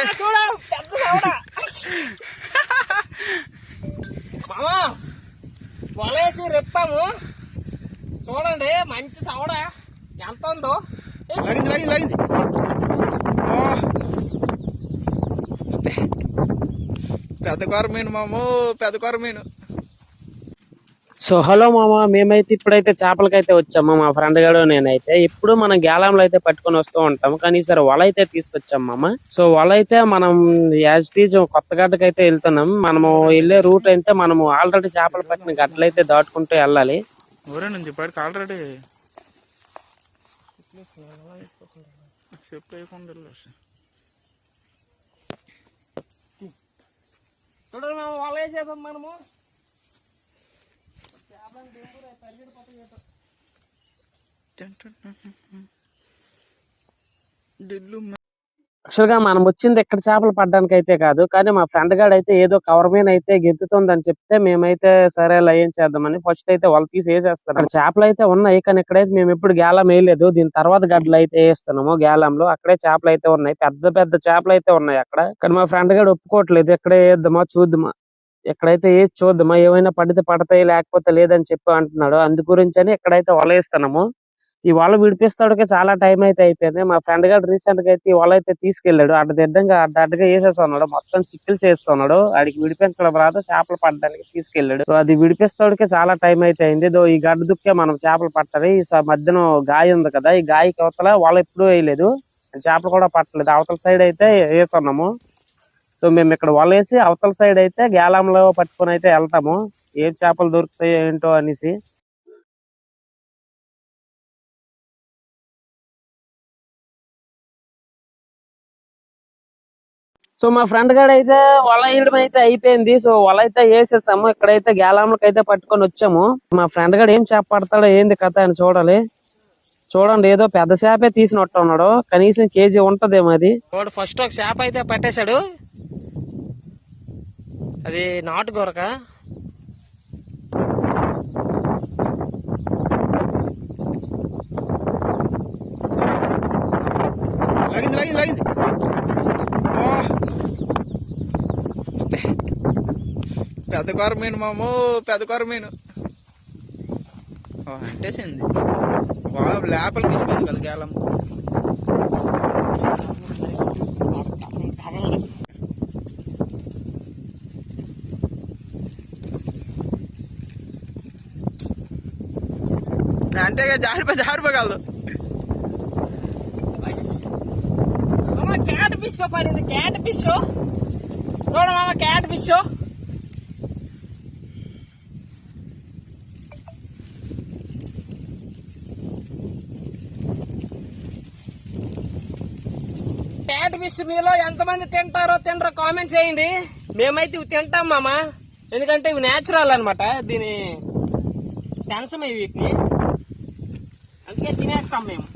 Okay. చూడ పెద్ద సవడ మామా వలేసి రెప్పాము. చూడండి మంచి సవడ ఎంత ఉందో. లాగింది లాగింది లాగింది. పెద్ద కొరమీను మాము పెద్ద కొరమీను సో హలో మామ మేమైతే ఇప్పుడైతే చేపలకైతే వచ్చాము. మా ఫ్రెండ్ గారు నేనైతే. ఇప్పుడు మనం గ్యాలంలో అయితే పట్టుకొని వస్తూ ఉంటాం కానీ ఈసారి వల అయితే తీసుకొచ్చాం మామ. సో వల అయితే మనం యాజ్ టీజ్ కొత్త గడ్డకైతే వెళ్తున్నాం. మనము వెళ్ళే రూట్ అయితే మనము ఆల్రెడీ చేపలు పట్టిన గడ్డలైతే దాటుకుంటూ వెళ్ళాలి. ఊరే నుంచి ఇప్పటికి ఆల్రెడీ. చూడండి మనము. యాక్చువల్గా యాక్చువల్గా మనం వచ్చింది ఇక్కడ చేపలు పడడానికి అయితే కాదు కానీ మా ఫ్రెండ్ గాడు అయితే ఏదో కవర్ మీద అయితే గెంతుతుందని చెప్తే మేమైతే సరే అలా ఏం చేద్దామని ఫస్ట్ అయితే వాళ్ళు తీసి వేసేస్తాను అక్కడ చేపలు అయితే ఉన్నాయి కానీ ఇక్కడైతే మేము ఎప్పుడు గ్యాలం వేయలేదు. దీని తర్వాత గడ్డలు అయితే వేస్తున్నాము గ్యాలంలో అక్కడే చేపలు అయితే ఉన్నాయి పెద్ద పెద్ద చేపలు అయితే ఉన్నాయి అక్కడ. కానీ మా ఫ్రెండ్ గాడు ఒప్పుకోవట్లేదు ఇక్కడే వేద్దామా చూద్దామా. ఎక్కడైతే ఏది చూద్దామా ఏమైనా పడితే పడతాయి లేకపోతే లేదని చెప్పి అంటున్నాడు అందు గురించి అని ఇక్కడైతే వలేస్తున్నాము ఈ వల విడిపిస్తాడుకే చాలా టైం అయితే అయిపోయింది. మా ఫ్రెండ్ గారు రీసెంట్గా అయితే ఈ వల అయితే తీసుకెళ్ళాడు అడ్డ దిడ్డంగా అడ్డ అడ్డగా వేసేస్తున్నాడు. మొత్తం చిక్కులు చేస్తున్నాడు. ఆడికి విడిపించడం రాదు. చేపలు పట్టడానికి తీసుకెళ్ళాడు అది విడిపిస్తాడుకే చాలా టైం అయితే అయింది. దో ఈ గడ్డ దుక్కే మనం చేపలు పట్టాలి ఈ స- మధ్యన గాయ ఉంది కదా ఈ గాయకి అవతల వల ఎప్పుడూ వేయలేదు. చేపలు కూడా పట్టలేదు. అవతల సైడ్ అయితే వేస్తున్నాము. సో మేము ఇక్కడ వల వేసి అవతల సైడ్ అయితే గ్యాలంలో పట్టుకొని అయితే వెళ్తాము. ఏం చేపలు దొరుకుతాయో ఏంటో అనేసి. సో మా ఫ్రెండ్ గారు అయితే వల వేయడం అయితే అయిపోయింది. సో వల అయితే వేసేసాము. ఇక్కడైతే గేలాంలకు అయితే పట్టుకొని వచ్చాము. మా ఫ్రెండ్ గారు ఏం చేప పడతాడో ఏంది కథ అని చూడాలి. చూడండి ఏదో పెద్ద చేపే తీసినట్టు ఉన్నాడు. కనీసం కేజీ ఉంటదేమో అది. ఫస్ట్ ఒక చేప అయితే పట్టేశాడు. అది నాటు గొరక లాగింది లాగింది లాగింది. ఓ. పెద్ద కొరమీను మాము పెద్ద కొరమీను ఓ, అంటేసింది. వా లోపలికి వెళ్ళిపోయింది కదా గేలం జారిపోగలదు క్యాట్ ఫిష్ పడింది క్యాట్ ఫిష్ చూడ మామ క్యాట్ ఫిష్ క్యాట్ ఫిష్ మీలో ఎంతమంది తింటారో తినరో కామెంట్ చేయండి. మేమైతే ఇవి తింటాం మామ. ఎందుకంటే ఇవి నేచురల్ అనమాట దీని పెంచమే వీటిని. తినేస్తాం మేము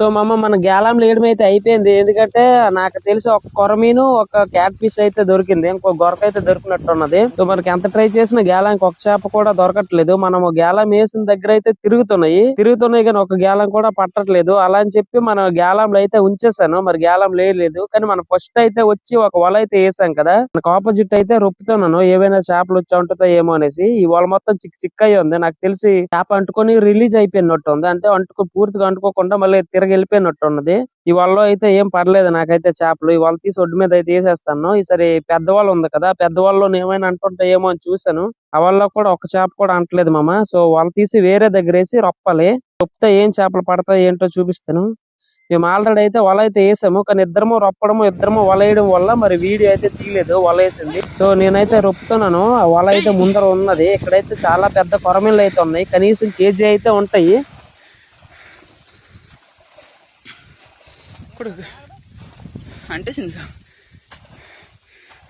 సో మమ్మ మన గ్యాలం లేయడం అయితే అయిపోయింది. ఎందుకంటే నాకు తెలిసి ఒక కొరమీను ఒక క్యాట్ ఫిష్ అయితే దొరికింది. ఇంకో గొరక అయితే దొరికినట్టు ఉన్నది సో మనకి ఎంత ట్రై చేసినా గ్యాలంకి ఒక చేప కూడా దొరకట్లేదు. మనం గ్యాలం వేసిన దగ్గర అయితే తిరుగుతున్నాయి. తిరుగుతున్నాయి కానీ ఒక గ్యాలం కూడా పట్టట్లేదు. అలా అని చెప్పి మనం గ్యాలంలో అయితే ఉంచేసాను మరి గ్యాలం లేయలేదు. కానీ మనం ఫస్ట్ అయితే వచ్చి ఒక వల అయితే వేసాం కదా. మనకు ఆపోజిట్ అయితే రొప్పుతున్నాను. ఏవైనా చేపలు వచ్చి ఉంటుందో ఏమో అనేసి. ఈ వల మొత్తం చిక్ చిక్ అయ్యి ఉంది. నాకు తెలిసి చేప అంటుకొని రిలీజ్ అయిపోయినట్టు ఉంది. అంతే అంటుకో పూర్తిగా అంటుకోకుండా మళ్ళీ తిరిగి వెళ్ళిపోయినట్టు ఉన్నది ఈ వలలో అయితే ఏం పర్లేదు నాకైతే చేపలు. ఈ వల తీసి ఒడ్డు మీద అయితే వేసేస్తాను ఈసారి పెద్ద వాళ్ళు ఉంది కదా పెద్ద వాళ్ళు ఏమైనా అంటుంటాయేమో అని చూసాను ఆ వల్ల కూడా ఒక చేప కూడా అంటలేదు మామ. సో వాళ్ళు తీసి వేరే దగ్గర వేసి రొప్పాలి. రొప్పితే ఏం చేపలు పడతాయి ఏంటో చూపిస్తాను. మేము ఆల్రెడీ అయితే వల అయితే వేసాము కానీ ఇద్దరము రొప్పడము ఇద్దరము వల వేయడం వల్ల మరి వీడియో అయితే తీయలేదు వల వేసింది. సో నేనైతే రొప్పుతున్నాను. ఆ వల అయితే ముందర ఉన్నది. ఇక్కడైతే చాలా పెద్ద కొరమీళ్ళు అయితే ఉన్నాయి. కనీసం కేజీ అయితే ఉంటాయి. ఇప్పుడు అంటేసింది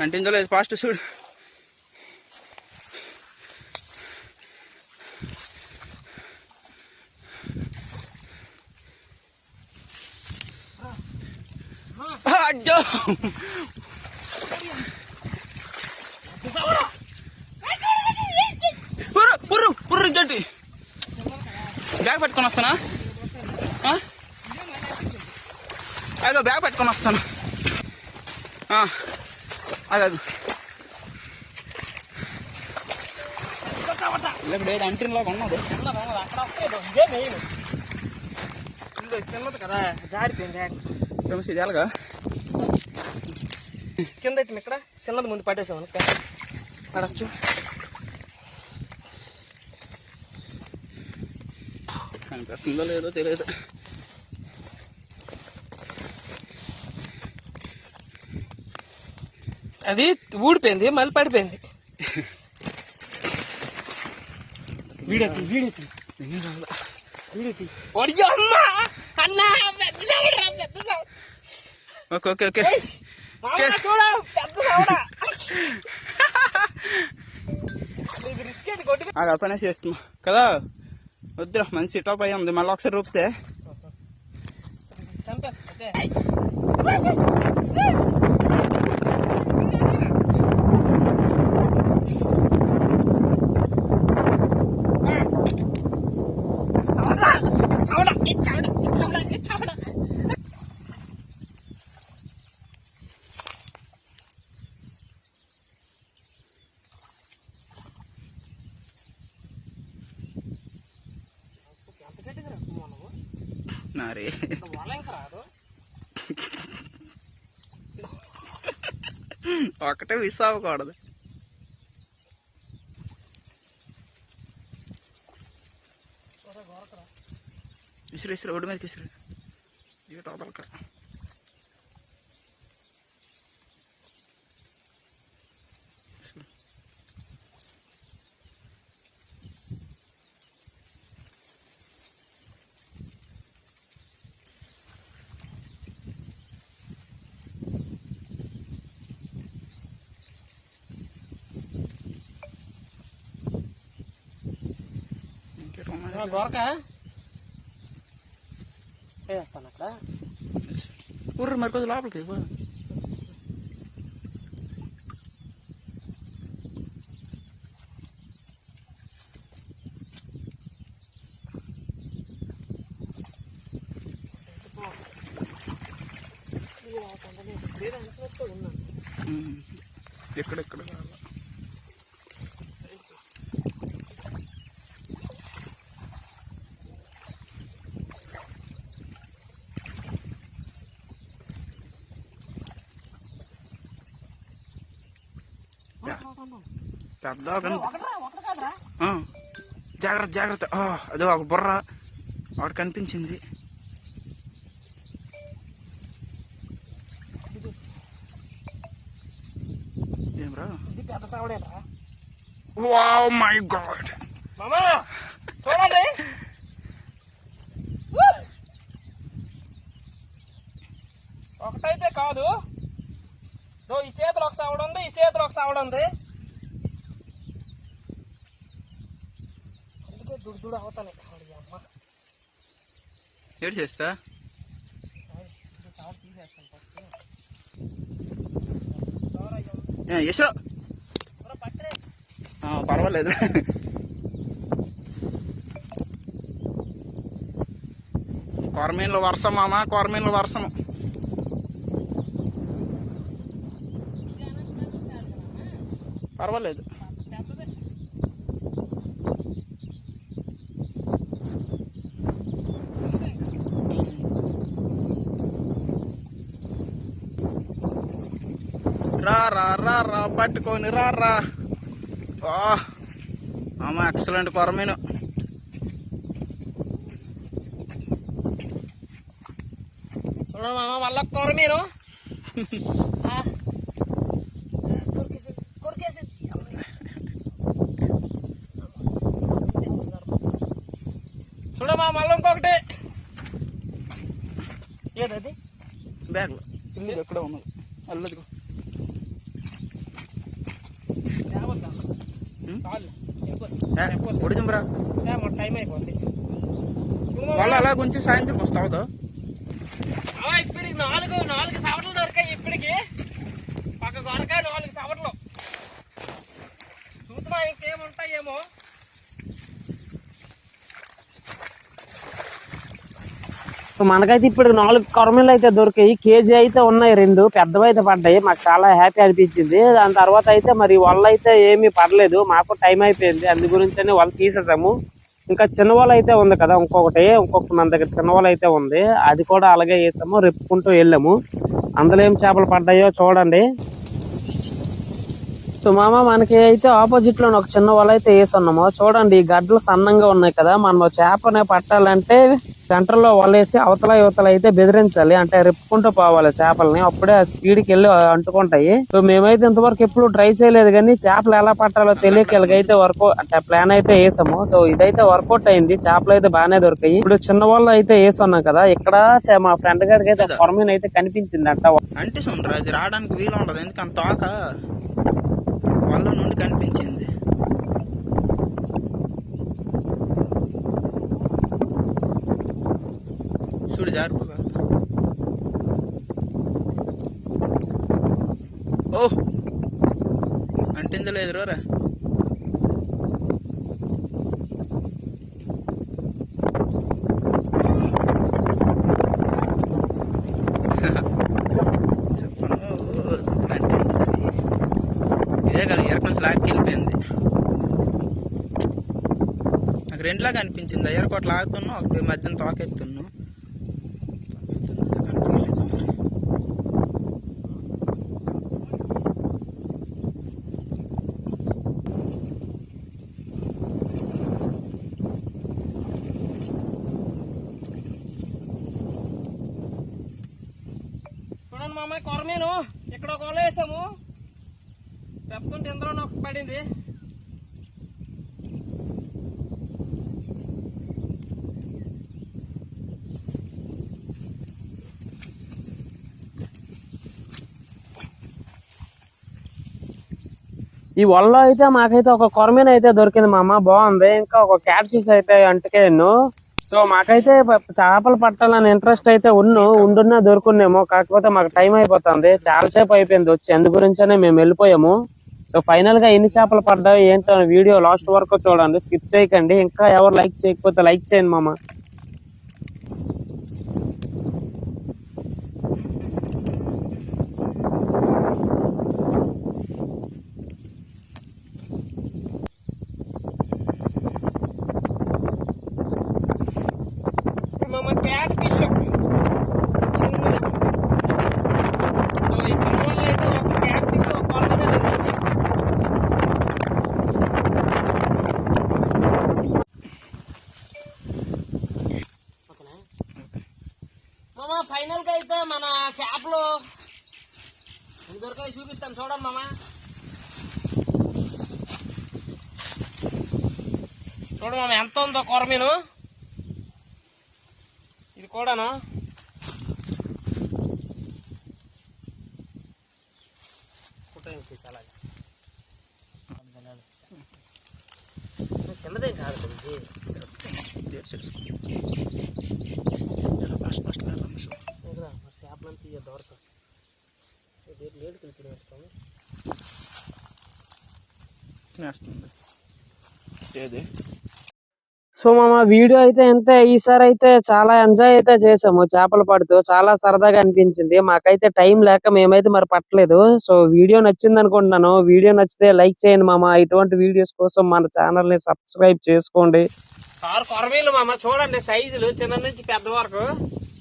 అంటిందో లేదు ఫాస్ట్ చూడు. అడ్డో పుర్రు పుర్రు పుర్రు జట్టి బ్యాగ్ పట్టుకొని వస్తానా? అగో బ్యాగ్ పెట్టుకొని వస్తాను. ఆ, అగో ఇప్పుడు ఏది అంటిన్లాగా ఉన్నది. చిన్నది కదా జారిపోయింది ఎలాగా కింద ఇక్కడ చిన్నది ముందు పట్టేసాము పడచ్చు కనిపిస్తుందో లేదో తెలియదు. అది ఊడిపోయింది మళ్ళీ పడిపోయింది. వీడియో తీ, వీడియో తీ, వీడియో తీ. ఒడియో అమ్మా! అన్నా, పెద్ద సౌండ్రా, పెద్ద సౌండ్. Okay okay okay. ఏయ్, మామా చూడు, పెద్ద సౌండా. ఇది రిస్క్ ఏంటి, కొట్టుకు- ఆ పనే చేస్తున్నా. కదా? వద్దురా మంచి టాప్ అయ్యి ఉంది. మళ్ళీ ఒకసారి రూపితే చంపేస్తా, అదే. సౌండ్రా, సౌండా, ఈ సౌండా, ఈ సౌండా, ఈ సౌండా. ఎంత గట్టిగా నువ్వు? నారే నువ్వు వల ఇంకా రాదు ఒకటే మిస్ అవ్వకూడదు. విసిరి విసిరి ఒడి మీదకి విసిరి ఇక వదలక విసిరి. ఇంకేం గొరక వేస్తాను అక్కడ ఊర్రు మరి కొద్ది లోపలికి. ఎక్కడెక్కడ కావాలా? పెద్ద ఒకటి జాగ్రత్త జాగ్రత్త. అదో ఒక బుర్ర. వాడు కనిపించింది. పెద్ద సావడేరా. Wow my God. చూడండి. ఒకటైతే కాదు. ఈ చేతిలో ఒక సావడం ఉంది ఈ చేతిలో ఒక సావడం ఉంది. అందుకే దుడు దుడు అవుతాను. అమ్మ ఏడు చేస్తా? ఇది సావ పర్వాలేదు. కొరమీన్ల వర్షం మామ కొరమీన్ల వర్షం పర్వాలేదు. రా రా రా రా. పట్టుకొని రా రా ఆ, మామ ఎక్సలెంట్ కొరమీను మళ్ళా కూర మీరు చూడమ్మా మళ్ళీ ఇంకొకటి. ఏదది? బ్యాగ్లో. ఇల్లు ఎక్కడ ఉన్నది అల్లదిగో ఉమ్. చాలు ఏ, ఒడిజింబరా మన టైం అయిపోద్ది వాళ్ళు కొంచెం సాయంత్రం వస్తావుదా ఆ, ఇప్పటికి నాలుగు నాలుగు సవట్లు దొరికాయి ఇప్పటికి. పక్క కొరకాయ నాలుగు సవట్లు. చూద్దామా ఇంకేముంటాయేమో. మనకైతే ఇప్పుడు నాలుగు కొరమీలు అయితే దొరికాయి. కేజీ అయితే ఉన్నాయి రెండు పెద్దవి అయితే పడ్డాయి. మాకు చాలా హ్యాపీ అనిపించింది. దాని తర్వాత అయితే మరి వల్ల అయితే ఏమీ పడలేదు. మాకు టైం అయిపోయింది. అందు గురించనే వాళ్ళు తీసేసాము. ఇంకా చిన్నవాళ్ళు అయితే ఉంది కదా ఇంకొకటి ఇంకొకటి మన దగ్గర చిన్నవాళ్ళు అయితే ఉంది. అది కూడా అలాగే వేసాము రెప్పుకుంటూ వెళ్ళాము. అందులో ఏం చేపలు పడ్డాయో చూడండి. సో మామ మనకి అయితే ఆపోజిట్లో ఒక చిన్న వల అయితే వేసున్నాము. చూడండి ఈ గడ్డలు సన్నంగా ఉన్నాయి కదా. మనం చేపనే పట్టాలంటే సెంటర్లో వలేసి అవతల యువతల అయితే బెదిరించాలి. అంటే రిప్పుకుంటూ పోవాలి చేపల్ని. అప్పుడే స్పీడ్కి వెళ్ళి అంటుకుంటాయి. సో మేమైతే ఇంతవరకు ఎప్పుడు ట్రై చేయలేదు కానీ చేపలు ఎలా పట్టాలో తెలియక ఇలాగైతే వర్క్ అంటే ప్లాన్ అయితే వేసాము. సో ఇదైతే వర్కౌట్ అయింది. చేపలు అయితే బాగానే దొరికాయి. ఇప్పుడు చిన్న వాళ్ళు అయితే వేసున్నాం కదా. ఇక్కడ మా ఫ్రెండ్ గారికి అయితే కొరమీన్ అయితే కనిపించింది అంట అంటే రావడానికి వీలు ఉండదు. ఎందుకంత తోక కళ్ళ నుండి కనిపించింది. చూడు జారిపోగా. ఓ! అంటిందో లేదు రోరా చెప్పను అంటింది ఇదే కదా ఎక్కడ నుంచి లాక్కి వెళ్ళిపోయింది నాకు రెండులాగా అనిపించింది. అయ్యారు ఒకటి లాగుతున్నా ఒకటి మధ్యన తోకెత్తున్నాం. కనిపించలేదు కొరమేను మా అమ్మాయి కొరమీను ఇక్కడ ఒక వల వేసాము చెప్తుంటే ఇందులో నాకు పడింది ఈ వల్ల అయితే మాకైతే ఒక కొరమీన అయితే దొరికింది మా అమ్మ బాగుంది. ఇంకా ఒక క్యాట్ అయితే అంటుకేను సో మాకైతే చేపలు పట్టాలని ఇంట్రెస్ట్ అయితే ఉన్ను ఉండున్నా దొరుకునేమో కాకపోతే మాకు టైం అయిపోతుంది. చాలా సేపు అయిపోయింది వచ్చి. అందు గురించనే మేము వెళ్ళిపోయాము. సో ఫైనల్గా ఎన్ని చేపలు పడ్డాయి ఏంటో వీడియో లాస్ట్ వరకు చూడండి. స్కిప్ చేయకండి. ఇంకా ఎవరు లైక్ చేయకపోతే లైక్ చేయండి మామ మా అమ్మ క్యాట్ ఫిష్ చిన్నది సో ఈ చిన్న వల్ల అయితే ఒక క్యాట్ ఫిష్ ఒక కొరమీనే దొరికింది ఓకేనా మామ ఫైనల్గా అయితే మన చేపలు దొరికాయి చూపిస్తాను. చూడండి మామ చూడు మామ ఎంత ఉందో కొరమీను ఇది కూడాను? అలాగే. చిన్నదేం కాదు కదా ఇది ఏది? సో మామ వీడియో అయితే అంతే ఈసారి అయితే చాలా ఎంజాయ్ అయితే చేసాము చేపలు పడుతూ. చాలా సరదాగా అనిపించింది. మాకైతే టైం లేక మేమైతే మరి పట్టలేదు. సో వీడియో నచ్చింది అనుకుంటున్నాను వీడియో నచ్చితే లైక్ చేయండి మామ. ఇటువంటి వీడియోస్ కోసం మన ఛానల్ని సబ్స్క్రైబ్ చేసుకోండి. ఆరు కొరమీలు మామ చూడండి సైజులు. చిన్న నుంచి పెద్ద వరకు.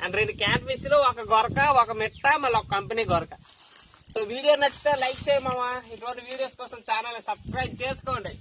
అండ్ రెండు క్యాట్ ఫిష్లు ఒక గొరక ఒక మిట్ట మళ్ళీ ఒక కంపెనీ గొరక. సో వీడియో నచ్చితే లైక్ చేయమమ్మా ఇటువంటి వీడియోస్ కోసం ఛానల్ని సబ్స్క్రైబ్ చేసుకోండి.